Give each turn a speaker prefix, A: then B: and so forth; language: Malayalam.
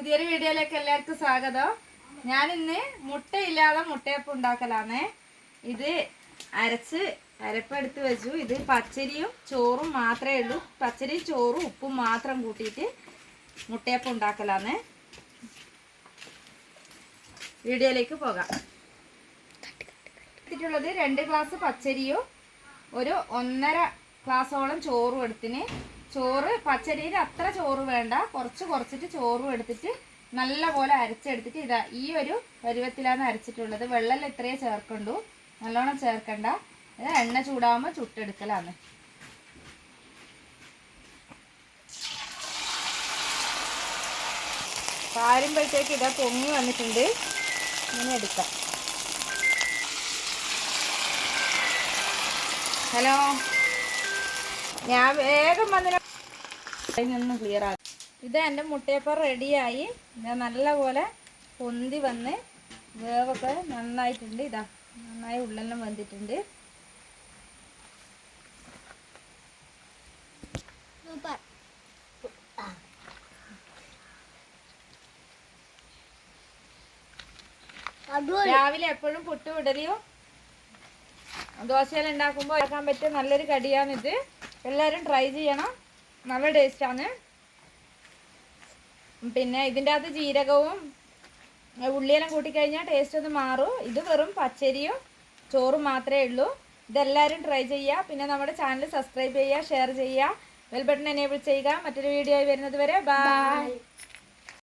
A: പുതിയൊരു വീഡിയോയിലേക്ക് എല്ലാവർക്കും സ്വാഗതം. ഞാൻ ഇന്ന് മുട്ടയില്ലാതെ മുട്ടയപ്പം ഉണ്ടാക്കലാന്നേ. ഇത് അരച്ച് അരപ്പെടുത്ത് വെച്ചു. ഇത് പച്ചരിയും ചോറും മാത്രമേ ഉള്ളൂ. പച്ചരിയും ചോറും ഉപ്പും മാത്രം കൂട്ടിയിട്ട് മുട്ടയപ്പം ഉണ്ടാക്കലാന്നേ. വീഡിയോയിലേക്ക് പോകാം. എടുത്തിട്ടുള്ളത് രണ്ട് ഗ്ലാസ് പച്ചരിയും ഒരു ഒന്നര ഗ്ലാസോളം ചോറും എടുത്തിന്. ചോറ് പച്ചരിയിൽ അത്ര ചോറ് വേണ്ട. കുറച്ച് കുറച്ചിട്ട് ചോറും എടുത്തിട്ട് നല്ലപോലെ അരച്ചെടുത്തിട്ട് ഇതാ ഈ ഒരു പരുവത്തിലാണ് അരച്ചിട്ടുള്ളത്. വെള്ളം ഇത്രയേ ചേർക്കണ്ടു നല്ലോണം ചേർക്കണ്ട. എണ്ണ ചൂടാകുമ്പോൾ ചുട്ടെടുക്കലാണ്. പാരുമ്പോഴത്തേക്ക് ഇതാ പൊങ്ങി വന്നിട്ടുണ്ട്. ഇങ്ങനെ എടുക്കാം. ഹലോ? ഞാൻ വേഗം വന്നിട്ട് ക്ലിയർ ആകും ഇത് എന്റെ മുട്ടയപ്പം റെഡിയായി ഇത് നല്ലപോലെ പൊന്തി വന്ന് വേവൊക്കെ നന്നായിട്ടുണ്ട്. ഇതാ നന്നായി ഉള്ളെല്ലാം വന്നിട്ടുണ്ട്. രാവിലെ എപ്പോഴും പുട്ട് വിടലിയോ? ദോശയെല്ലാം ഉണ്ടാക്കുമ്പോൾ ഉണ്ടാക്കാൻ പറ്റിയ നല്ലൊരു കടിയാണിത്. എല്ലാവരും ട്രൈ ചെയ്യണം. നല്ല ടേസ്റ്റാണ് പിന്നെ ഇതിന്റെ അകത്ത് ജീരകവും ഉള്ളിയെല്ലാം കൂട്ടിക്കഴിഞ്ഞാൽ ടേസ്റ്റ് ഒന്ന് മാറും. ഇത് വെറും പച്ചരിയും ചോറും മാത്രമേ ഉള്ളൂ. ഇതെല്ലാവരും ട്രൈ ചെയ്യുക പിന്നെ നമ്മുടെ ചാനൽ സബ്സ്ക്രൈബ് ചെയ്യുക ഷെയർ ചെയ്യുക ബെൽ ബട്ടൺ എനേബിൾ ചെയ്യുക. മറ്റൊരു വീഡിയോ വരുന്നത് വരെ ബൈ